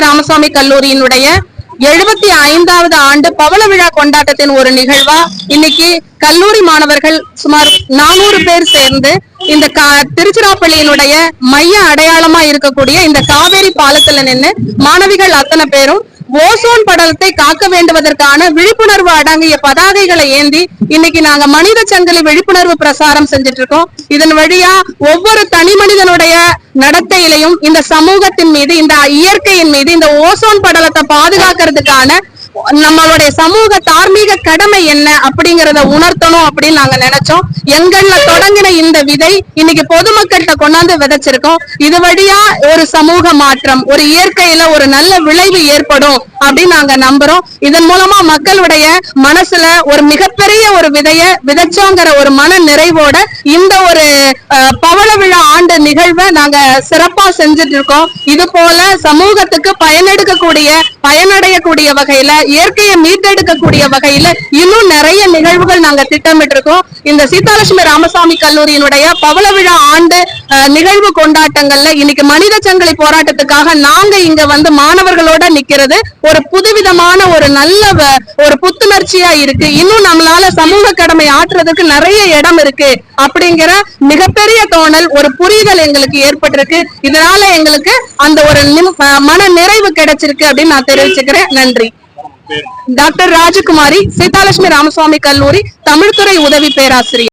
ராமசாமி கல்லூரியினுடைய எழுபத்தி ஐந்தாவது ஆண்டு பவள விழா கொண்டாட்டத்தின் ஒரு நிகழ்வா இன்னைக்கு கல்லூரி மாணவர்கள் சுமார் நானூறு பேர் சேர்ந்து இந்த திருச்சிராப்பள்ளியினுடைய மைய அடையாளமா இருக்கக்கூடிய இந்த காவேரி பாலத்துல நின்று மாணவிகள் அத்தனை பேரும் ஓசோன் படலத்தை காக்க வேண்டுவதற்கான விழிப்புணர்வு அடங்கிய பதாகைகளை ஏந்தி இன்னைக்கு நாங்க மனித சங்கிலி விழிப்புணர்வு பிரசாரம் செஞ்சுட்டு இருக்கோம் இதன் வழியா ஒவ்வொரு தனி மனிதனுடைய நடத்தையிலையும் இந்த சமூகத்தின் மீது இந்த இயற்கையின் மீது இந்த ஓசோன் படலத்தை பாதுகாக்கிறதுக்கான நம்மளுடைய சமூக தார்மீக கடமை என்ன அப்படிங்கறத உணர்த்தணும் அப்படின்னு நாங்க நினைச்சோம். எங்கள்ல தொடங்கின இந்த விதை இன்னைக்கு பொதுமக்கள்கிட்ட கொண்டாந்து விதைச்சிருக்கோம். இது வழியா ஒரு சமூக மாற்றம் ஒரு இயற்கையில ஒரு நல்ல விளைவு ஏற்படும் அப்படின்னு நாங்க நம்புறோம். இதன் மூலமா மக்களுடைய மனசுல ஒரு மிகப்பெரிய ஒரு விதைய விதைச்சோங்கிற ஒரு மன நிறைவோட இந்த ஒரு பவள ஆண்டு நிகழ்வை நாங்க சிறப்பா செஞ்சுட்டு இருக்கோம் இது போல சமூகத்துக்கு பயனெடுக்கக்கூடிய பயனடையக்கூடிய வகையில இயற்கையை மீட்டெடுக்கக்கூடிய வகையில இன்னும் நிறைய நிகழ்வுகள் நாங்க திட்டமிட்டு இருக்கோம் இந்த சீதாலட்சுமி ராமசாமி கல்லூரியினுடைய பவள விழா ஆண்டு நிகழ்வு கொண்டாட்டங்கள்ல இன்னைக்கு மனித சங்கிலி போராட்டத்துக்காக நாங்க இங்க வந்து மாணவர்களோட நிக்கிறது ஒரு புதுவிதமான ஒரு நல்ல ஒரு புத்துணர்ச்சியா இருக்கு. இன்னும் நம்மளால சமூக கடமை ஆற்றுறதுக்கு நிறைய இடம் இருக்கு அப்படிங்கிற மிகப்பெரிய தோணல் ஒரு புரிதல் எங்களுக்கு ஏற்பட்டிருக்கு. இதனால எங்களுக்கு அந்த ஒரு மன நிறைவு கிடைச்சிருக்கு அப்படின்னு நான் தெரிவிச்சுக்கிறேன். நன்றி. டாக்டர் ராஜகுமாரி சீதாலட்சுமி ராமசுவாமி கல்லூரி தமிழ்துறை உதவி பேராசிரியர்.